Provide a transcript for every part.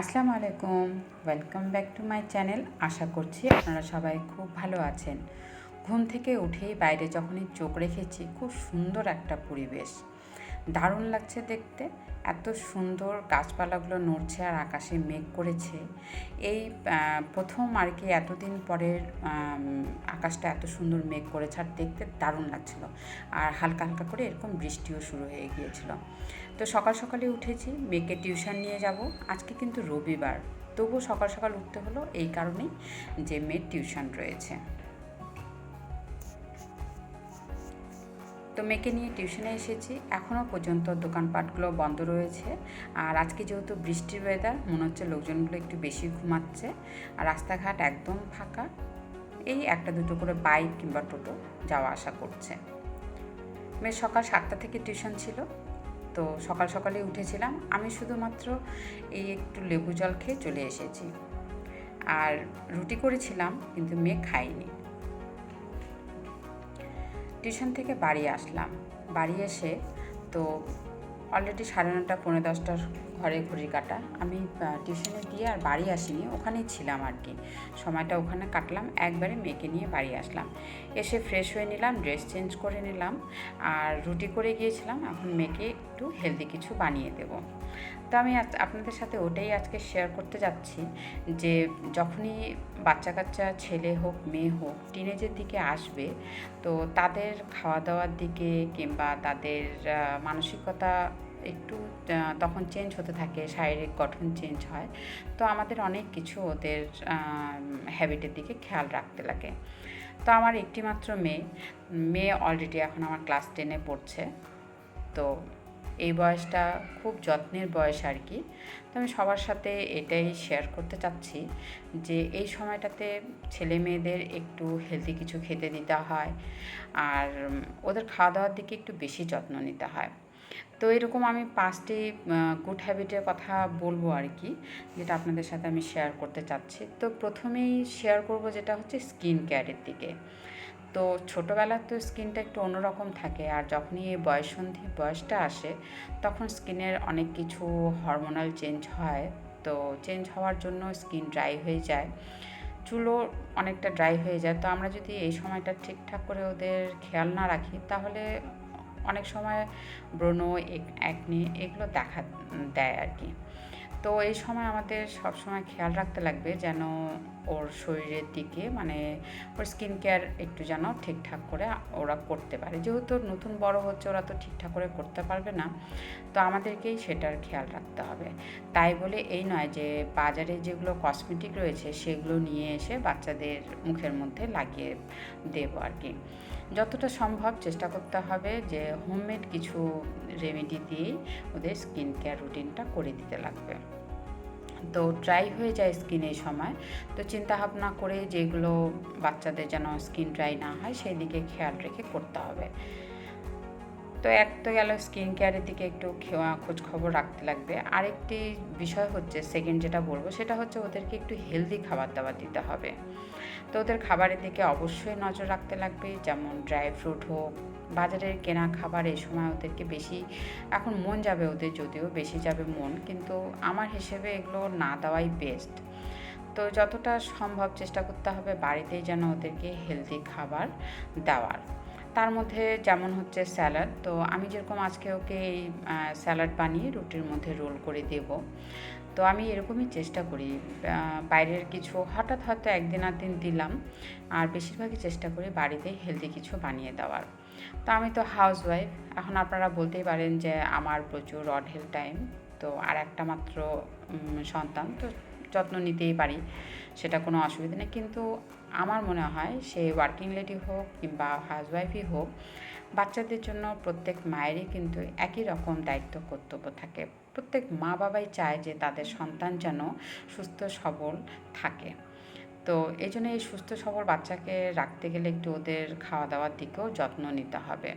আসসালামু আলাইকুম। Welcome back to my channel আশা করছি আপনারা সবাই খুব ভালো আছেন। ঘুম থেকে উঠেই বাইরে যখনই চোখ রেখেছি, খুব সুন্দর একটা পরিবেশ। দারুণ লাগছে দেখতে। এত সুন্দর গাছপালাগুলো নড়ছে আর আকাশে মেঘ করেছে। এই প্রথম আর কি এতদিন পরের আকাশটা এত সুন্দর মেঘ করেছে আর দেখতে দারুণ লাগছিল। আর হালকা হালকা করে এরকম বৃষ্টিও শুরু হয়ে গিয়েছিল। তো সকাল সকালে উঠেছি, মেয়েকে টিউশন নিয়ে যাব। আজকে কিন্তু রবিবার। তবুও সকাল সকাল উঠতে হলো এই কারণেই যে মেয়ের টিউশন রয়েছে। তো মেয়েকে নিয়ে টিউশনে এসেছি। এখনও পর্যন্ত দোকানপাটগুলো বন্ধ রয়েছে। আর আজকে যেহেতু বৃষ্টির ওয়েদার মনে হচ্ছে লোকজনগুলো একটু বেশি ঘুমাচ্ছে। আর রাস্তাঘাট একদম ফাঁকা। এই একটা দুটো করে বাইক কিংবা টোটো যাওয়া আসা করছে। মেয়ের সকাল সাতটা থেকে টিউশন ছিল। তো সকাল সকালে উঠেছিলাম। আমি শুধুমাত্র এই একটু লেবু জল খেয়ে চলে এসেছি। আর রুটি করেছিলাম, কিন্তু মেয়ে খায়নি। টিউশন থেকে বাড়ি আসলাম। বাড়ি এসে তো অলরেডি সাড়ে নটা, পৌনে দশটার ঘরে ঘড়ি কাটা। আমি টিউশনে দিয়ে আর বাড়ি আসিনি, ওখানেই ছিলাম আর কি। সময়টা ওখানে কাটলাম, একবারে মেয়েকে নিয়ে বাড়ি আসলাম। এসে ফ্রেশ হয়ে নিলাম ড্রেস চেঞ্জ করে নিলাম, আর রুটি করে গিয়েছিলাম। এখন মেয়েকে একটু হেলদি কিছু বানিয়ে দেবো। তো আমি আপনাদের সাথে ওটাই আজকে শেয়ার করতে যাচ্ছি যে যখনই বাচ্চা কাচ্চা ছেলে হোক, মেয়ে হোক টিনেজের দিকে আসবে, তো তাদের খাওয়া দাওয়ার দিকে কিংবা তাদের মানসিকতা একটু তখন চেঞ্জ হতে থাকে, শারীরিক গঠন চেঞ্জ হয়, তো আমাদের অনেক কিছু ওদের হ্যাবিটের দিকে খেয়াল রাখতে লাগে। তো আমার একটি মাত্র মেয়ে মেয়ে অলরেডি এখন আমার ক্লাস টেনে পড়ছে, তো এই বয়সটা খুব যত্নের বয়স আর কি। তো আমি সবার সাথে এটাই শেয়ার করতে চাচ্ছি যে এই সময়টাতে ছেলে মেয়েদের একটু হেলদি কিছু খেতে দিতে হয় আর ওদের খাওয়া দাওয়ার দিকে একটু বেশি যত্ন নিতে হয়। তো এরকম আমি পাঁচটি গুড হ্যাবিটের কথা বলব আর কি, যেটা আপনাদের সাথে আমি শেয়ার করতে চাচ্ছি। তো প্রথমেই শেয়ার করব যেটা হচ্ছে স্কিন কেয়ারের দিকে। তো ছোটোবেলার তো স্কিনটা একটু অন্যরকম থাকে আর যখনই এই বয়সন্ধি, বয়সটা আসে, তখন স্কিনের অনেক কিছু হরমোনাল চেঞ্জ হয়। তো চেঞ্জ হওয়ার জন্য স্কিন ড্রাই হয়ে যায়, চুলও অনেকটা ড্রাই হয়ে যায়। তো আমরা যদি এই সময়টা ঠিকঠাক করে ওদের খেয়াল না রাখি, তাহলে অনেক সময় ব্রণ, এক একনি এগুলো দেখা দেয় আর কি। তো এই সময় আমাদের সব সময় খেয়াল রাখতে লাগবে যেন ওর শরীরের দিকে মানে ওর স্কিন কেয়ার একটু যেন ঠিকঠাক করে ওরা করতে পারে। যেহেতু নতুন বড় হচ্ছে, ওরা তো ঠিকঠাক করে করতে পারবে না, তো আমাদেরকেই সেটার খেয়াল রাখতে হবে। তাই বলে এই নয় যে বাজারে যেগুলো কসমেটিক রয়েছে, সেগুলো নিয়ে এসে বাচ্চাদের মুখের মধ্যে লাগিয়ে দেবো আর কি। যতটা সম্ভব চেষ্টা করতে হবে যে হোমমেড কিছু রেমেডি দিয়েই ওদের স্কিন কেয়ার রুটিনটা করে দিতে লাগবে। তো ড্রাই হয়ে যায় স্কিন এই সময়, তো চিন্তা ভাবনা করে যেগুলো বাচ্চাদের যেন স্কিন ড্রাই না হয় সেই দিকে খেয়াল রেখে করতে হবে। তো এক তো গেল স্কিন কেয়ারের দিকে একটু খোঁজ খবর রাখতে লাগবে। আরেকটি বিষয় হচ্ছে সেকেন্ড যেটা বলব, সেটা হচ্ছে ওদেরকে একটু হেলদি খাবার দাবার দিতে হবে। তো ওদের খাবারের দিকে অবশ্যই নজর রাখতে লাগবে, যেমন ড্রাই ফ্রুট হোক, বাজারের কেনা খাবার এই সময় ওদেরকে বেশি, এখন মন যাবে ওদের যদিও বেশি যাবে মন, কিন্তু আমার হিসেবে এগুলো না দেওয়াই বেস্ট তো যতটা সম্ভব চেষ্টা করতে হবে বাড়িতেই যেন ওদেরকে হেলদি খাবার দেওয়ার। তার মধ্যে যেমন হচ্ছে স্যালাড, তো আমি যেরকম আজকে ওকে এই স্যালাড বানিয়ে রুটির মধ্যে রোল করে দেব। তো আমি এরকমই চেষ্টা করি। বাইরের কিছু হঠাৎ হয়তো একদিন আর দিন দিলাম, আর বেশিরভাগই চেষ্টা করি বাড়িতেই হেলদি কিছু বানিয়ে দেওয়ার। তো আমি তো হাউস ওয়াইফ এখন আপনারা বলতেই পারেন যে আমার প্রচুর অঢেল টাইম তো আর একটা মাত্র সন্তান, তো যত্ন নিতেই পারি, সেটা কোনো অসুবিধা নেই। কিন্তু আমার মনে হয় সে ওয়ার্কিং লেডি হোক কিংবা হাউসওয়াইফই হোক, বাচ্চাদের জন্য প্রত্যেক মায়েরই কিন্তু একই রকম দায়িত্ব, কর্তব্য থাকে। প্রত্যেক মা বাবাই চায় যে তাদের সন্তান যেন সুস্থ, সবল থাকে। তো এই জন্য এই সুস্থ, সবল বাচ্চাকে রাখতে গেলে একটু ওদের খাওয়া দাওয়ার দিকেও যত্ন নিতে হবে।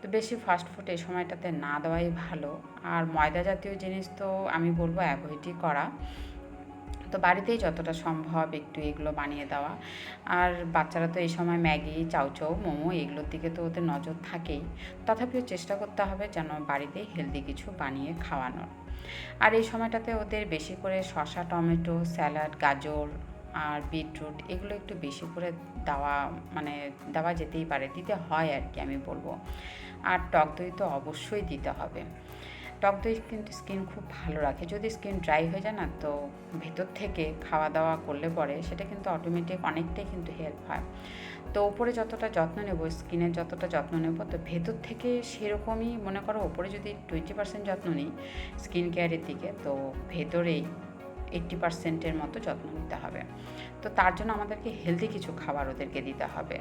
তো বেশি ফাস্ট ফুড এই সময়টাতে না দেওয়াই ভালো। আর ময়দা জাতীয় জিনিস তো আমি বলব অ্যাভয়েডই করা। তো বাড়িতেই যতটা সম্ভব একটু এগুলো বানিয়ে দেওয়া। আর বাচ্চারা তো এই সময় ম্যাগি চাউচাউ মোমো এগুলোর দিকে তো ওদের নজর থাকেই। তথাপিও চেষ্টা করতে হবে যেন বাড়িতেই হেলদি কিছু বানিয়ে খাওয়ানোর। আর এই সময়টাতে ওদের বেশি করে শসা, টমেটো, স্যালাড, গাজর আর বিটরুট এগুলো একটু বেশি করে দেওয়া মানে দেওয়া যেতেই পারে। দিতে হয় আর কি আমি বলব। আর টক দই তো অবশ্যই দিতে হবে। টক দই কিন্তু স্কিন খুব ভালো রাখে। যদি স্কিন ড্রাই হয়ে যায় না, তো ভেতর থেকে খাওয়া দাওয়া করলে পরে সেটা কিন্তু অটোমেটিক অনেকটাই কিন্তু হেল্প হয়। তো ওপরে যতটা যত্ন নেব স্কিনের যতটা যত্ন নেব, তো ভেতর থেকে সেরকমই মনে করো ওপরে যদি টোয়েন্টি পার্সেন্ট যত্ন নিই স্কিন কেয়ারের দিকে, তো ভেতরেই এইট্টি পার্সেন্টের মতো যত্ন নিতে হবে। তো তার জন্য আমাদেরকে হেলদি কিছু খাবার ওদেরকে দিতে হবে।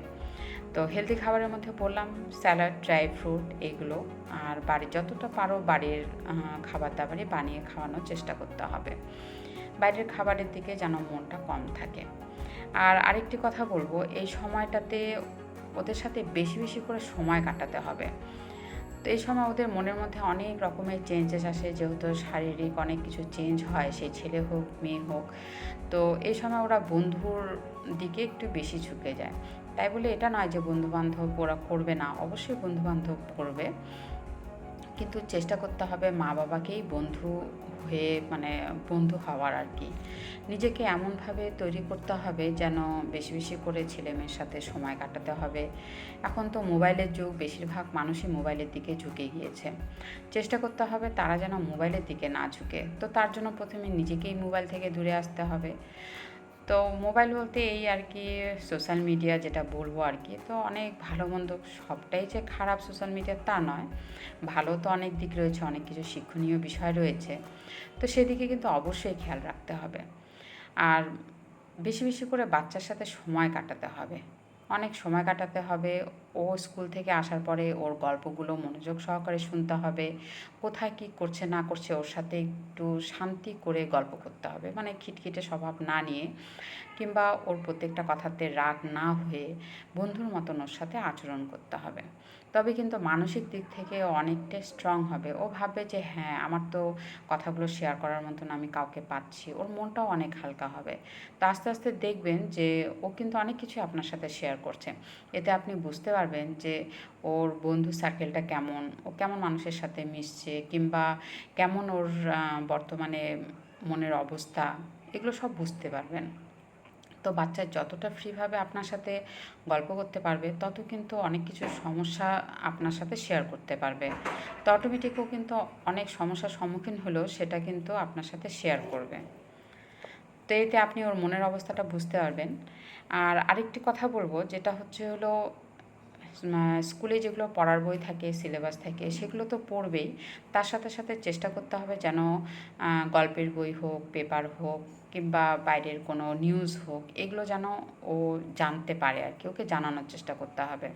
তো হেলদি খাবারের মধ্যে বললাম স্যালাড ড্রাই ফ্রুট এগুলো, আর বাড়ির যতটা পারো বাড়ির খাবার দাবারই বানিয়ে খাওয়ানোর চেষ্টা করতে হবে। বাইরের খাবারের দিকে যেন মনটা কম থাকে। আর আরেকটি কথা বলব, এই সময়টাতে ওদের সাথে বেশি বেশি করে সময় কাটাতে হবে। তো এই সময় ওদের মনের মধ্যে অনেক রকমের চেঞ্জেস আসে, যেহেতু শারীরিক অনেক কিছু চেঞ্জ হয়, সে ছেলে হোক, মেয়ে হোক। তো এই সময় ওরা বন্ধুর দিকে একটু বেশি ঝুঁকে যায়। তাই বলে এটা নয় যে বন্ধুবান্ধব ওরা করবে না, অবশ্যই বন্ধুবান্ধব করবে। কিন্তু চেষ্টা করতে হবে মা বাবাকেই বন্ধু হয়ে মানে বন্ধু হওয়ার আর কি। নিজেকে এমনভাবে তৈরি করতে হবে যেন বেশি বেশি করে ছেলে মেয়ের সাথে সময় কাটাতে হবে। এখন তো মোবাইলের যুগ, বেশিরভাগ মানুষই মোবাইলের দিকে ঝুঁকে গিয়েছে। চেষ্টা করতে হবে তারা যেন মোবাইলের দিকে না ঝুঁকে। তো তার জন্য প্রথমে নিজেকেই মোবাইল থেকে দূরে আসতে হবে। তো মোবাইল বলতে এই আর কি সোশ্যাল মিডিয়া যেটা বলব আর কি, তো অনেক ভালো মন্দ সবটাই যে খারাপ সোশ্যাল মিডিয়া তা নয়। ভালো তো অনেক দিক রয়েছে, অনেক কিছু শিক্ষণীয় বিষয় রয়েছে। তো সেদিকে কিন্তু অবশ্যই খেয়াল রাখতে হবে। আর বেশি বেশি করে বাচ্চার সাথে সময় কাটাতে হবে। অনেক সময় কাটাতে হবে। ও স্কুল থেকে আসার পরে ওর গল্পগুলো মনোযোগ সহকারে শুনতে হবে। কোথায় কি করছে, না করছে ওর সাথে একটু শান্তি করে গল্প করতে হবে। মানে খিটখিটে স্বভাব না নিয়ে কিংবা ওর প্রত্যেকটা কথাতে রাগ না হয়ে বন্ধুর মতন ওর সাথে আচরণ করতে হবে। তবে কিন্তু মানসিক দিক থেকে অনেকটা স্ট্রং হবে। ও ভাববে যে হ্যাঁ আমার তো কথাগুলো শেয়ার করার মতন আমি কাউকে পাচ্ছি। ওর মনটাও অনেক হালকা হবে। তো আস্তে আস্তে দেখবেন যে, ও কিন্তু অনেক কিছু আপনার সাথে শেয়ার করছে। এতে আপনি বুঝতে পারবেন যে, ওর বন্ধু সার্কেলটা কেমন? ও কেমন মানুষের সাথে মিশছে? কিংবা কেমন ওর বর্তমানে মনের অবস্থা? এগুলো সব বুঝতে পারবেন। তো বাচ্চা যতটা ফ্রিভাবে আপনার সাথে গল্প করতে পারবে, তত কিন্তু অনেক কিছু সমস্যা আপনার সাথে শেয়ার করতে পারবে। তো অটোমেটিকও কিন্তু অনেক সমস্যার সম্মুখীন হলেও সেটা কিন্তু আপনার সাথে শেয়ার করবে। তো এতে আপনি ওর মনের অবস্থাটা বুঝতে পারবেন। আর আরেকটি কথা বলব, যেটা হচ্ছে হলো স্কুলে যেগুলো পড়ার বই থাকে, সিলেবাস থাকে, সেগুলো তো পড়বেই। তার সাথে সাথে চেষ্টা করতে হবে যেন গল্পের বই হোক, পেপার হোক, কিংবা বাইরের কোনো নিউজ হোক, এগুলো যেন ও জানতে পারে আর কি, ওকে জানানোর চেষ্টা করতে হবে।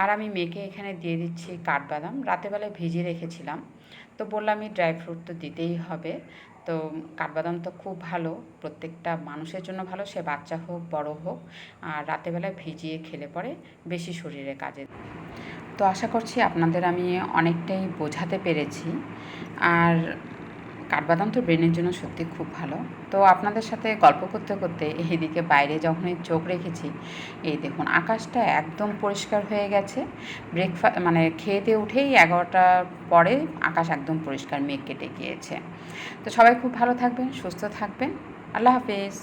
আর আমি মেয়েকে এখানে দিয়ে দিচ্ছি কাঠবাদাম। রাতেবেলায় ভিজিয়ে রেখেছিলাম। তো বললামই ড্রাই ফ্রুট তো দিতেই হবে। তো কাঠবাদাম তো খুব ভালো, প্রত্যেকটা মানুষের জন্য ভালো, সে বাচ্চা হোক, বড় হোক, আর রাতেবেলায় ভিজিয়ে খেলে পরে বেশি শরীরে কাজে তো আশা করছি আপনাদের আমি অনেকটাই বোঝাতে পেরেছি। আর কাঠবাদাম তো ব্রেনের জন্য সত্যি খুব ভালো। তো আপনাদের সাথে গল্প করতে করতে এইদিকে বাইরে যখনই চোখ রেখেছি, এই দেখুন আকাশটা একদম পরিষ্কার হয়ে গেছে। ব্রেকফাস্ট মানে খেয়ে উঠেই এগারোটার পরে আকাশ একদম পরিষ্কার মেঘ কেটে গিয়েছে তো সবাই খুব ভালো থাকবেন, সুস্থ থাকবেন। আল্লাহ হাফেজ।